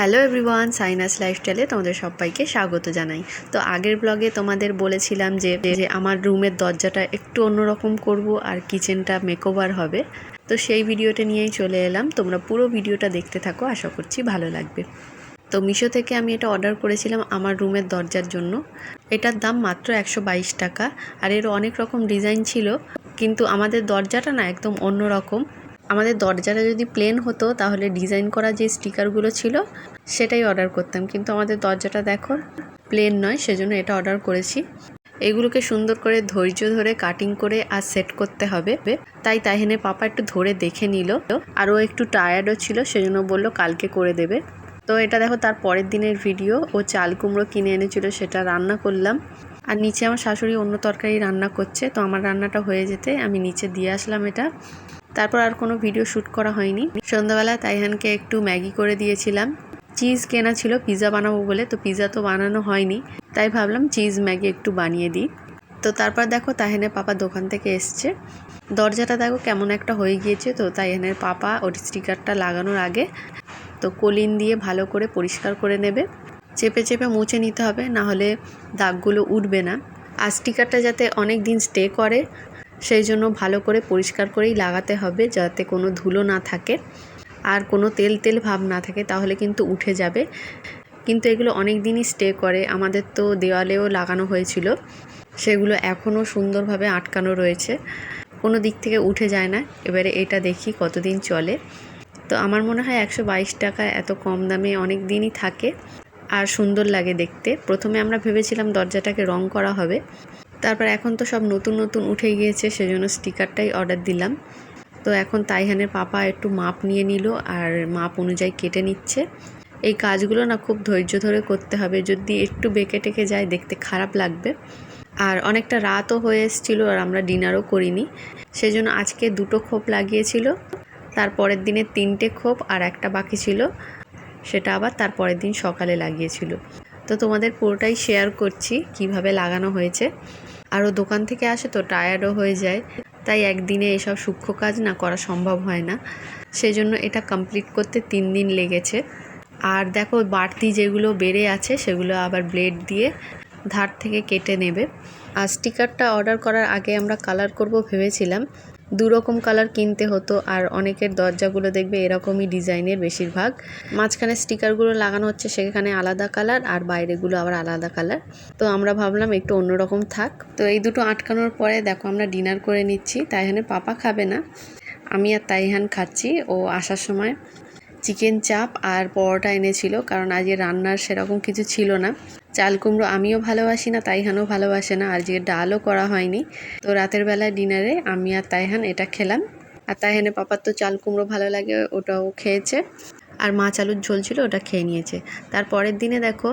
Hello everyone, sinus লাইফস্টাইলে তোমাদের সবাইকে স্বাগত জানাই। তো আগের ব্লগে তোমাদের বলেছিলাম যে যে আমার রুমের দরজাটা একটু অন্যরকম করব আর কিচেনটা মেকওভার হবে। তো সেই ভিডিওটা নিয়েই চলে এলাম। তোমরা পুরো ভিডিওটা দেখতে থাকো, আশা করছি ভালো লাগবে। তো মিশো থেকে আমি এটা অর্ডার করেছিলাম আমার রুমের দরজার জন্য। এটার দাম মাত্র একশো বাইশ টাকা। আর এর অনেক রকম ডিজাইন ছিল। কিন্তু আমাদের দরজাটা না একদম অন্য রকম আমাদের দরজাটা যদি প্লেন হতো, তাহলে ডিজাইন করা যে স্টিকারগুলো ছিল, সেটাই অর্ডার করতাম। কিন্তু আমাদের দরজাটা দেখো প্লেন নয়, সেজন্য এটা অর্ডার করেছি। এগুলোকে সুন্দর করে ধৈর্য ধরে কাটিং করে আর সেট করতে হবে। তাই তাহিনে পাপা একটু ধরে দেখে নিল। আরও একটু টায়ার্ডও ছিল, সেজন্য বলল কালকে করে দেবে। তো এটা দেখো তার পরের দিনের ভিডিও ও চাল কুমড়ো কিনে এনেছিল, সেটা রান্না করলাম। আর নিচে আমার শাশুড়ি অন্য তরকারি রান্না করছে, তো আমার রান্নাটা হয়ে যেতে আমি নিচে দিয়ে আসলাম এটা। তারপর আর কোনো ভিডিও শ্যুট করা হয়নি। সন্ধ্যাবেলা তাইহানকে একটু ম্যাগি করে দিয়েছিলাম। চিজ কেনা ছিল পিৎজা বানাবো বলে, তো পিৎজা তো বানানো হয়নি। তাই ভাবলাম চিজ ম্যাগি একটু বানিয়ে দিই। তো তারপর দেখো তাহেনের পাপা দোকান থেকে এসছে। দরজাটা দেখো কেমন একটা হয়ে গিয়েছে, তো তাইহানের পাপা ওর স্টিকারটা লাগানোর আগে তো কলিন দিয়ে ভালো করে পরিষ্কার করে নেবে। চেপে চেপে মুছে নিতে হবে, না হলে দাগগুলো উঠবে না। আর স্টিকারটা যাতে অনেক দিন স্টে করে সেই জন্য ভালো করে পরিষ্কার করেই লাগাতে হবে যাতে কোনো ধুলো না থাকে। আর কোনো তেল তেল ভাব না থাকে তাহলে কিন্তু উঠে যাবে। কিন্তু এগুলো অনেক দিনই স্টে করে। আমাদের তো দেওয়ালেও লাগানো হয়েছিল। সেগুলো এখনও সুন্দরভাবে আটকানো রয়েছে। কোনো দিক থেকে উঠে যায় না। এবারে এটা দেখি কতদিন চলে। তো আমার মনে হয় একশো বাইশ টাকা এত কম দামে অনেক দিনই থাকে। আর সুন্দর লাগে দেখতে। প্রথমে আমরা ভেবেছিলাম দরজাটাকে রং করা হবে। তারপর এখন তো সব নতুন নতুন উঠে গিয়েছে, সেজন্য স্টিকারটাই অর্ডার দিলাম। তো এখন তাইহানের পাপা একটু মাপ নিয়ে নিল আর মাপ অনুযায়ী কেটে নিচ্ছে। এই কাজগুলো না খুব ধৈর্য ধরে করতে হবে, যদি একটু বেঁকে টেকে যায় দেখতে খারাপ লাগবে। আর অনেকটা রাতও হয়ে এসেছিল আর আমরা ডিনারও করিনি, সেজন্য আজকে দুটো খোপ লাগিয়েছিল। তারপরের দিনে তিনটে খোপ আর একটা বাকি ছিল, সেটা আবার তারপরের দিন সকালে লাগিয়েছিল। তো তোমাদের পুরোটাই শেয়ার করছি কীভাবে লাগানো হয়েছে। আরও দোকান থেকে আসে তো টায়ার্ডও হয়ে যায়। তাই একদিনে এসব সূক্ষ্ম কাজ না করা সম্ভব হয় না। সেজন্য এটা কমপ্লিট করতে তিন দিন লেগেছে। আর দেখো বাড়তি যেগুলো বেড়ে আছে সেগুলো আবার ব্লেড দিয়ে ধার থেকে কেটে নেবে। আর স্টিকারটা অর্ডার করার আগে আমরা কালার করব ভেবেছিলাম। দু রকম কালার কিনতে হতো আর অনেকের দরজাগুলো দেখবে এরকমই ডিজাইনের বেশিরভাগ। মাঝখানে স্টিকারগুলো লাগানো হচ্ছে, সেখানে আলাদা কালার আর বাইরেগুলো আবার আলাদা কালার। তো আমরা ভাবলাম একটু অন্যরকম থাক। তো এই দুটো আটকানোর পরে দেখো আমরা ডিনার করে নিচ্ছি তাইহানে পাপা খাবে না। আমি আর তাইহান খাচ্ছি। ও আসার সময় চিকেন চাপ আর পরোটা এনেছিল, কারণ আজকে রান্নার সেরকম কিছু ছিল না। চাল কুমড়ো আমিও ভালোবাসি না, তাইহানও ভালোবাসে না, আর যে ডালও করা হয়নি। তো রাতের বেলায় ডিনারে আমি আর তাইহান এটা খেলাম। আর তাইহানের পাপার তো চাল কুমড়ো ভালো লাগে, ওটাও খেয়েছে। আর মাছ আলুর ঝোল ছিল, ওটা খেয়ে নিয়েছে। তারপরের দিনে দেখো,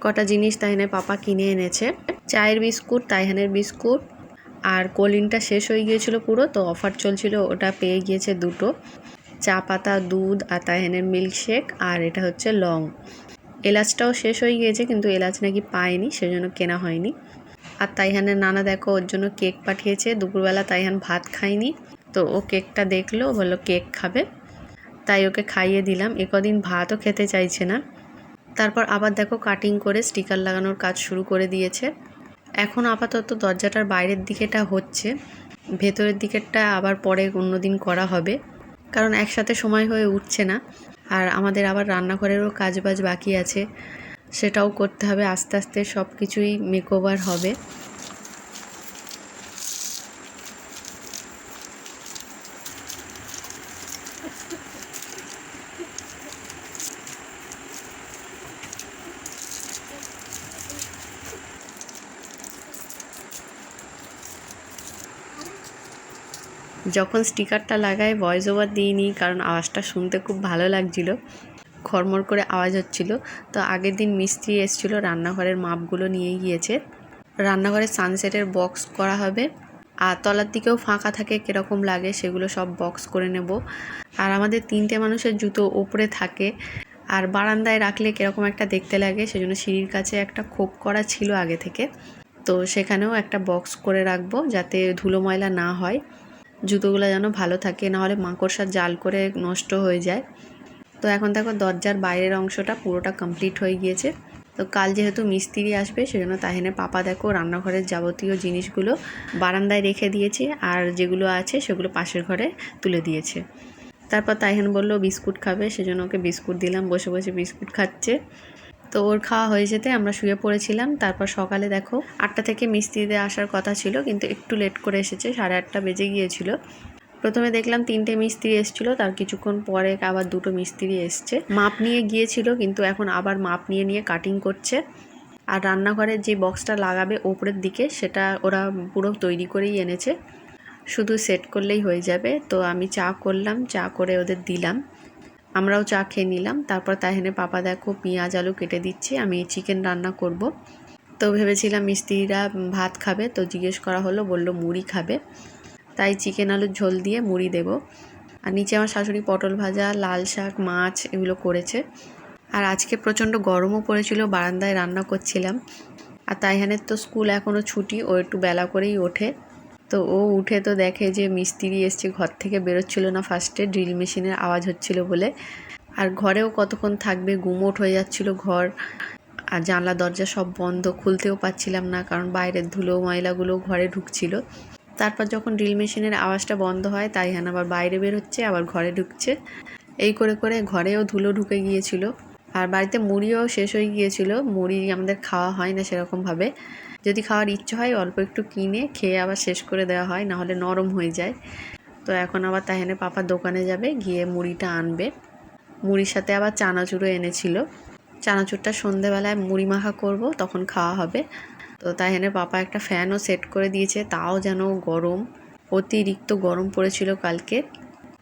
কটা জিনিস তাইহানের পাপা কিনে এনেছে। চায়ের বিস্কুট, তাইহানের বিস্কুট, আর কলিনটা শেষ হয়ে গিয়েছিল পুরো, তো অফার চলছিল, ওটা পেয়ে গিয়েছে দুটো। চা পাতা, দুধ, আর তাহেনের মিল্কশেক, আর এটা হচ্ছে লং। এলাচটাও শেষ হয়ে গিয়েছে, কিন্তু এলাচ নাকি পায়নি, সেজন্য কেনা হয়নি। আর তাইহানের নানা দেখো, ওর জন্য কেক পাঠিয়েছে। দুপুরবেলা তাইহান ভাত খায়নি, তো ও কেকটা দেখল, বলল কেক খাবে। তাই ওকে খাইয়ে দিলাম, এ কদিন ভাতও খেতে চাইছে না। তারপর আবার দেখো কাটিং করে স্টিকার লাগানোর কাজ শুরু করে দিয়েছে। এখন আপাতত দরজাটার বাইরের দিকেটা হচ্ছে, ভেতরের দিকেরটা আবার পরে অন্য দিন করা হবে, কারণ একসাথে সময় হয়ে উঠছে না। আর আমাদের আবার রান্নাঘরেরও কাজ বাজ বাকি আছে। সেটাও করতে হবে, আস্তে আস্তে সব কিছুই মেকওভার হবে। যখন স্টিকারটা লাগাই ভয়েস ওভার দিইনি কারণ আওয়াজটা শুনতে খুব ভালো লাগছিল। খরমর করে আওয়াজ হচ্ছিল। তো আগের দিন মিস্ত্রি এসেছিল, রান্নাঘরের মাপগুলো নিয়ে গিয়েছে। রান্নাঘরের সানসেটের বক্স করা হবে। আর তলার দিকেও ফাঁকা থাকে, কীরকম লাগে সেগুলো সব বক্স করে নেব। আর আমাদের তিনটে মানুষের জুতো ওপরে থাকে। আর বারান্দায় রাখলে কীরকম একটা দেখতে লাগে, সেজন্য সিঁড়ির কাছে একটা খোপ করা ছিল আগে থেকে। তো সেখানেও একটা বক্স করে রাখব, যাতে ধুলো ময়লা না হয়। জুতোগুলো যেন ভালো থাকে, নাহলে মাকড়সার জাল করে নষ্ট হয়ে যায়। তো এখন দেখো দরজার বাইরের অংশটা পুরোটা কমপ্লিট হয়ে গিয়েছে। তো কাল যেহেতু মিস্ত্রি আসবে, সেজন্য তাহেনে পাপা দেখো রান্নাঘরের যাবতীয় জিনিসগুলো বারান্দায় রেখে দিয়েছে আর যেগুলো আছে সেগুলো পাশের ঘরে তুলে দিয়েছে। তারপর তাইহান বলল, বিস্কুট খাবে? সেজন্য ওকে বিস্কুট দিলাম, বসে বসে বিস্কুট খাচ্ছে। তো ওর খাওয়া হয়ে যেতে আমরা শুয়ে পড়েছিলাম। তারপর সকালে দেখো আটটা থেকে মিস্ত্রিদের আসার কথা ছিল, কিন্তু একটু লেট করে এসেছে, সাড়ে আটটা বেজে গিয়েছিল। প্রথমে দেখলাম তিনটে মিস্ত্রি এসেছিল, তার কিছুক্ষণ পরে আবার দুটো মিস্ত্রি এসছে। মাপ নিয়ে গিয়েছিল, কিন্তু এখন আবার মাপ নিয়ে নিয়ে কাটিং করছে। আর রান্নাঘরে যে বক্সটা লাগাবে ওপরের দিকে, সেটা ওরা পুরো তৈরি করেই এনেছে। শুধু সেট করলেই হয়ে যাবে। তো আমি চা করলাম, চা করে ওদের দিলাম। আমরাও চা খেয়ে নিলাম। তারপর তাহেনে পাপা দেখো পেঁয়াজ, আলু কেটে দিচ্ছে, আমি চিকেন রান্না করব। তো ভেবেছিলাম মিস্ত্রিরা ভাত খাবে, তো জিজ্ঞেস করা হলো, বলল মুড়ি খাবে। তাই চিকেন আলুর ঝোল দিয়ে মুড়ি দেব। আর নিচে আমার শাশুড়ি পটল ভাজা, লাল শাক, মাছ এগুলো করেছে। আর আজকে প্রচণ্ড গরমও পড়েছিল, বারান্দায় রান্না করছিলাম। আর তাইহানের তো স্কুল এখনও ছুটি, ও একটু বেলা করেই ওঠে। তো ও উঠে তো দেখে যে মিস্ত্রি এসছে, ঘর থেকে বেরোচ্ছিল না ফার্স্টে ড্রিল মেশিনের আওয়াজ হচ্ছিল বলে। আর ঘরেও কতক্ষণ থাকবে, গুমোট হয়ে যাচ্ছিল ঘর। আর জানলা, দরজা সব বন্ধ, খুলতেও পাচ্ছিলাম না, কারণ বাইরের ধুলো, ময়লাগুলো ঘরে ঢুকছিল। তারপর যখন ড্রিল মেশিনের আওয়াজটা বন্ধ হয় তাই হ্যান আবার বাইরে বের হচ্ছে, আবার ঘরে ঢুকছে। এই করে করে ঘরেও ধুলো ঢুকে গিয়েছিল। আর বাড়িতে মুড়িও শেষ হয়ে গিয়েছিল, মুড়ি আমাদের খাওয়া হয় না সেরকমভাবে। যদি খাওয়ার ইচ্ছে হয়, অল্প একটু কিনে খেয়ে আবার শেষ করে দেওয়া হয়, নাহলে নরম হয়ে যায়। তো এখন আবার তাহেনে পাপার দোকানে যাবে, গিয়ে মুড়িটা আনবে। মুড়ির সাথে আবার চানাচুরও এনেছিল। চানাচুরটা সন্ধেবেলায় মুড়ি মাখা করব, তখন খাওয়া হবে। তো তাহেনে পাপা একটা ফ্যানও সেট করে দিয়েছে, তাও যেন গরম, অতিরিক্ত গরম পড়েছিল কালকে।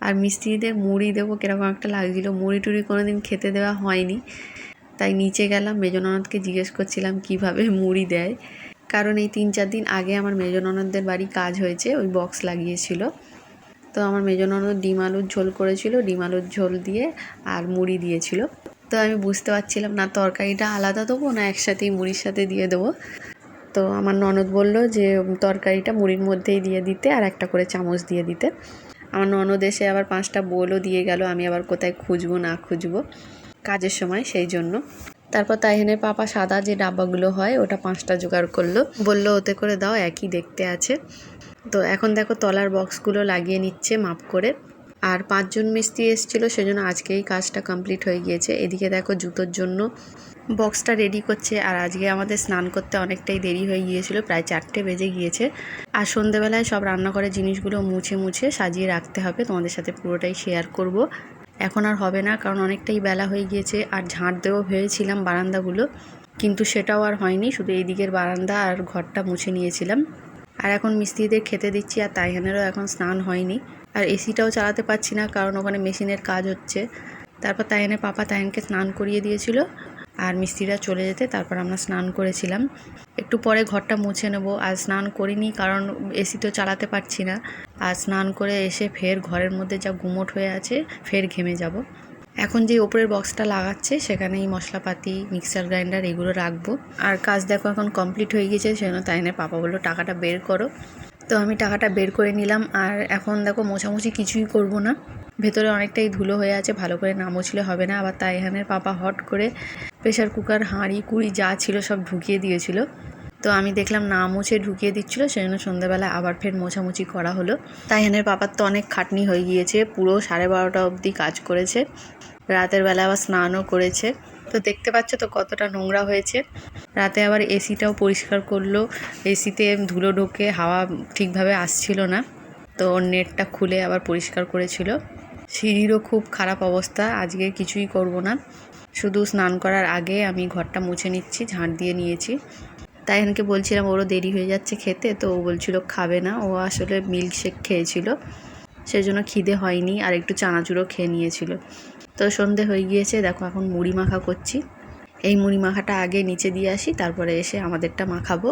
আর মিস্ত্রিদের মুড়ি দেবো কীরকম একটা লাগছিল, মুড়ি টুড়ি কোনো দিন খেতে দেওয়া হয়নি। তাই নিচে গেলাম, মেজননদকে জিজ্ঞেস করছিলাম, কীভাবে মুড়ি দেয়? কারণ এই তিন চার দিন আগে আমার মেজননদের বাড়ি কাজ হয়েছে, ওই বক্স লাগিয়েছিল। তো আমার মেজননদ ডিম আলুর ঝোল করেছিল, ডিম আলুর ঝোল দিয়ে আর মুড়ি দিয়েছিল। তো আমি বুঝতে পারছিলাম না তরকারিটা আলাদা দেবো না একসাথেই মুড়ির সাথে দিয়ে দেবো। তো আমার ননদ বলল যে তরকারিটা মুড়ির মধ্যেই দিয়ে দিতে আর একটা করে চামচ দিয়ে দিতে। আমার ননদ এসে আবার পাঁচটা বোলও দিয়ে গেল, আমি আবার কোথায় খুঁজবো না খুঁজবো কাজের সময় সেই জন্য। তারপর তাইহেনের পাপা সাদা যে ডাব্বাগুলো হয়, ওটা পাঁচটা জোগাড় করল। বলল, ওতে করে দাও, একই দেখতে আছে। তো এখন দেখো তলার বক্সগুলো লাগিয়ে নিচ্ছে মাপ করে। আর পাঁচজন মিস্ত্রি এসেছিল, সেজন্য আজকেই কাজটা কমপ্লিট হয়ে গিয়েছে। এদিকে দেখো জুতোর জন্য বক্সটা রেডি করছে, আর আজকে আমাদের স্নান করতে অনেকটাই দেরি হয়ে গিয়েছিল, প্রায় চারটে বেজে গিয়েছে। আর সন্ধেবেলায় সব রান্নাঘরের জিনিসগুলো মুছে মুছে সাজিয়ে রাখতে হবে, তোমাদের সাথে পুরোটাই শেয়ার করব। এখন আর হবে না, কারণ অনেকটাই বেলা হয়ে গিয়েছে। আর ঝাঁট দেওয়া ভেবেছিলাম বারান্দাগুলো, কিন্তু সেটাও আর হয়নি। শুধু এই দিকের বারান্দা আর ঘরটা মুছে নিয়েছিলাম। আর এখন মিস্ত্রিদের খেতে দিচ্ছি, আর তাইহানেরও এখন স্নান হয়নি। আর এসিটাও চালাতে পারছি না, কারণ ওখানে মেশিনের কাজ হচ্ছে। তারপর তাইহানের পাপা তাইহানকে স্নান করিয়ে দিয়েছিল। আর মিস্ত্রিরা চলে যেতে, তারপর আমরা স্নান করেছিলাম। একটু পরে ঘরটা মুছে নেব। আর স্নান করিনি কারণ এসি তো চালাতে পারছি না। আর স্নান করে এসে ফের ঘরের মধ্যে যা গুমোট হয়ে আছে, ফের ঘেমে যাব। এখন যে ওপরের বক্সটা লাগাচ্ছে, সেখানেই মশলাপাতি মিক্সার গ্রাইন্ডার এগুলো রাখব। আর কাজ দেখো এখন কমপ্লিট হয়ে গেছে সেজন্য তাই না পাপা বলল টাকাটা বের করো। তো আমি টাকাটা বের করে নিলাম। আর এখন দেখো মোছামুছি কিছুই করব না। ভেতরে অনেকটাই ধুলো হয়ে আছে, ভালো করে না মুছলে হবে না। আবার তাইহানের পাপা হট করে প্রেশার কুকার, হাঁড়ি, কুড়ি যা ছিল সব ঢুকিয়ে দিয়েছিল। তো আমি দেখলাম না মুছে ঢুকিয়ে দিচ্ছিল, সেজন্য সন্ধ্যাবেলা আবার ফের মোছামুছি করা হলো। তাই তাইহানের পাপার তো অনেক খাটনি হয়ে গিয়েছে, পুরো সাড়ে বারোটা অবধি কাজ করেছে। রাতের বেলা আবার স্নানও করেছে। তো দেখতে পাচ্ছ তো কতটা নোংরা হয়েছে। রাতে আবার এসিটাও পরিষ্কার করল এসিতে ধুলো ঢোকে, হাওয়া ঠিকভাবে আসছিল না। তো ওর নেটটা খুলে আবার পরিষ্কার করেছিল। সিঁড়িরও খুব খারাপ অবস্থা, আজকে কিছুই করব না। শুধু স্নান করার আগে আমি ঘরটা মুছে নিচ্ছি, ঝাঁট দিয়ে নিয়েছি। তাই এখানকে বলছিলাম, ওরও দেরি হয়ে যাচ্ছে খেতে। তো ও বলছিল, খাবে না। ও আসলে মিল্ক শেক খেয়েছিল। সেই জন্য খিদে হয়নি আর একটু চানাচুরও খেয়ে নিয়েছিল। তো সন্ধে হয়ে গিয়েছে, দেখো এখন মুড়ি মাখা করছি। এই মুড়ি মাখাটা আগে নিচে দিয়ে আসি, তারপরে এসে আমাদেরটা মাখাবো।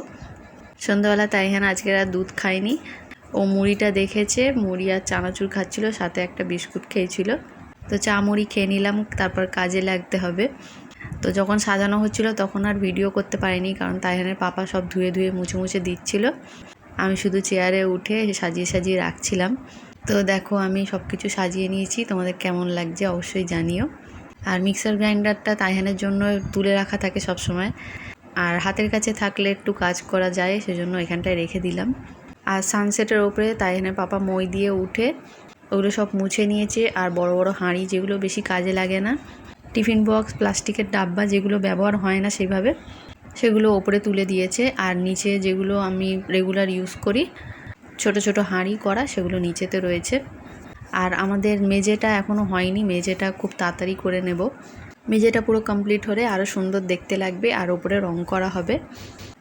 সন্ধ্যাবেলা তাইহান আজকে আর দুধ খায়নি। ও মুড়িটা দেখেছে, মুড়ি আর চানাচুর খাচ্ছিল, সাথে একটা বিস্কুট খেয়েছিল। তো চা মুড়ি খেয়ে নিলাম, তারপর কাজে লাগতে হবে। তো যখন সাজানো হচ্ছিল, তখন আর ভিডিও করতে পারিনি, কারণ তাইহানের পাপা সব ধুয়ে ধুয়ে মুছে মুছে দিচ্ছিল। আমি শুধু চেয়ারে উঠে সাজিয়ে সাজিয়ে রাখছিলাম। তো দেখো, আমি সব কিছু সাজিয়ে নিয়েছি, তোমাদের কেমন লাগছে অবশ্যই জানিও। আর মিক্সার গ্রাইন্ডারটা তাইহানের জন্য তুলে রাখা থাকে সব সময় আর হাতের কাছে থাকলে একটু কাজ করা যায়, সেজন্য এখানটায় রেখে দিলাম। আর সানসেটের ওপরে তাইহানের পাপা মই দিয়ে উঠে ওগুলো সব মুছে নিয়েছে আর বড় বড় হাঁড়ি যেগুলো বেশি কাজে লাগে না, টিফিন বক্স, প্লাস্টিকের ডাব্বা যেগুলো ব্যবহার হয় না সেভাবে, সেগুলো ওপরে তুলে দিয়েছে আর নিচে যেগুলো আমি রেগুলার ইউজ করি, ছোট ছোট হাঁড়ি করা সেগুলো নিচেতে রয়েছে। আর আমাদের মেঝেটা এখনও হয়নি, মেঝেটা খুব তাড়াতাড়ি করে নেব। মেঝেটা পুরো কমপ্লিট হলে আরও সুন্দর দেখতে লাগবে আর ওপরে রং করা হবে।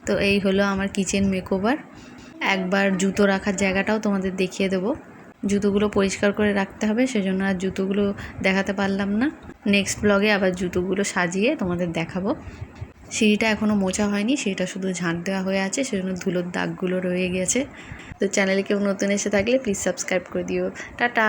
তো এই হলো আমার কিচেন মেকওভার একবার জুতো রাখার জায়গাটাও তোমাদের দেখিয়ে দেবো। জুতোগুলো পরিষ্কার করে রাখতে হবে, সেজন্য আর জুতোগুলো দেখাতে পারলাম না। নেক্সট ব্লগে আবার জুতোগুলো সাজিয়ে তোমাদের দেখাবো। সিঁড়িটা এখনও মোছা হয়নি, সিঁড়িটা শুধু ঝাঁট দেওয়া হয়ে আছে, সেজন্য ধুলোর দাগগুলো রয়ে গেছে। তো চ্যানেলে কেউ নতুন এসে থাকলে প্লিজ সাবস্ক্রাইব করে দিও। টাটা!